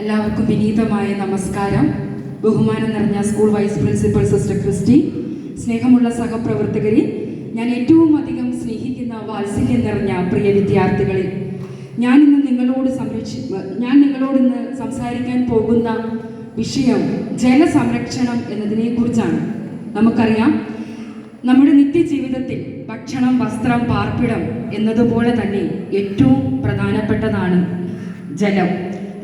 എല്ലാവർക്കും വിനീതമായ നമസ്കാരം. ബഹുമാനം നിറഞ്ഞ school vice principal sister Christy സ്നേഹമുള്ള സഹപ്രവർത്തകരെ ഞാൻ ഏറ്റവും അധികം സ്നേഹിക്കുന്ന വാത്സല്യം നിറഞ്ഞ പ്രിയ വിദ്യാർത്ഥികളെ ഞാൻ ഇന്ന് നിങ്ങളോട് സംരക്ഷി ഞാൻ നിങ്ങളോട് ഇന്ന് സംസാരിക്കാൻ പോകുന്ന വിഷയം ജലസംരക്ഷണം എന്നതിനെ കുറിച്ചാണ് നമുക്കറിയാം നമ്മുടെ നിത്യജീവിതത്തിൽ ഭക്ഷണം വസ്ത്രം പാർപ്പിടം എന്നതുപോലെ തന്നെ ഏറ്റവും പ്രധാനപ്പെട്ടതാണ് ജലം.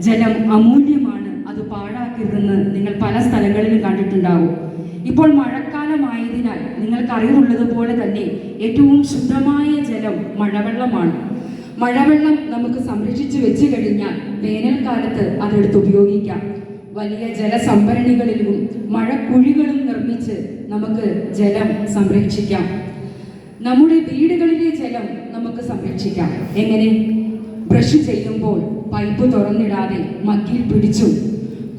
ജലം അമൂല്യമാണ്. അത് പാഴാക്കരുതെന്ന് നിങ്ങൾ പല സ്ഥലങ്ങളിലും കണ്ടിട്ടുണ്ടാവും. ഇപ്പോൾ മഴക്കാലമായതിനാൽ നിങ്ങൾക്ക് അറിവുള്ളതുപോലെ തന്നെ ഏറ്റവും ശുദ്ധമായ ജലം മഴവെള്ളമാണ്. മഴവെള്ളം നമുക്ക് സംരക്ഷിച്ചു വെച്ച് കഴിഞ്ഞാൽ വേനൽക്കാലത്ത് അതെടുത്ത് ഉപയോഗിക്കാം. വലിയ ജലസംഭരണികളിലും മഴക്കുഴികളും നിർമ്മിച്ച് നമുക്ക് ജലം സംരക്ഷിക്കാം. നമ്മുടെ വീടുകളിലെ ജലം നമുക്ക് സംരക്ഷിക്കാം. എങ്ങനെ? ബ്രഷ് ചെയ്യുമ്പോൾ പൈപ്പ് തുറന്നിടാതെ മഗ്ഗിൽ പിടിച്ചു.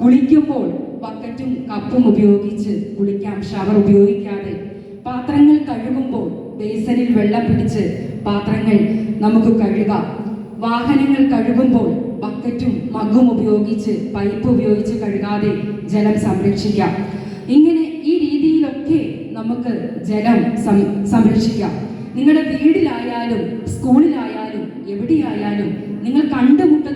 കുളിക്കുമ്പോൾ ബക്കറ്റും കപ്പും ഉപയോഗിച്ച് കുളിക്കാം. ഷവർ ഉപയോഗിക്കാതെ. പാത്രങ്ങൾ കഴുകുമ്പോൾ ബേസനിൽ വെള്ളം പിടിച്ച് പാത്രങ്ങൾ നമുക്ക് കഴുകാം. വാഹനങ്ങൾ കഴുകുമ്പോൾ ബക്കറ്റും മഗ്ഗും ഉപയോഗിച്ച് പൈപ്പ് ഉപയോഗിച്ച് കഴുകാതെ ജലം സംരക്ഷിക്കാം. ഇങ്ങനെ ഈ രീതിയിലൊക്കെ നമുക്ക് ജലം സംരക്ഷിക്കാം. നിങ്ങളുടെ വീടിലായാലും സ്കൂളിലായാലും എവിടെയായാലും നിങ്ങൾ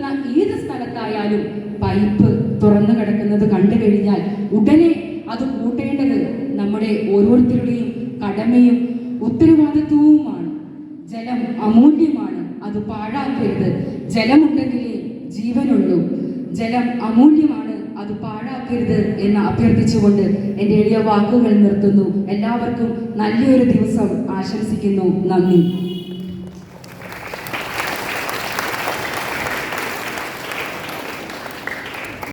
കണ്ടുമുട്ടുന്ന ഏത് സ്ഥലത്തായാലും പൈപ്പ് തുറന്നു കിടക്കുന്നത് കണ്ടു കഴിഞ്ഞാൽ ഉടനെ അത് കൂട്ടേണ്ടത് നമ്മുടെ ഓരോരുത്തരുടെയും കടമയും ഉത്തരവാദിത്വവുമാണ്. ജലം അമൂല്യമാണ്. അത് പാഴാക്കരുത്. ജലമുണ്ടെങ്കിലേ ജീവനുള്ളൂ. ജലം അമൂല്യമാണ്. അത് പാഴാക്കരുത് എന്ന് അഭ്യർത്ഥിച്ചുകൊണ്ട് എന്റെ എളിയ വാക്കുകൾ നിർത്തുന്നു. എല്ലാവർക്കും നല്ലൊരു ദിവസം ആശംസിക്കുന്നു. നന്ദി.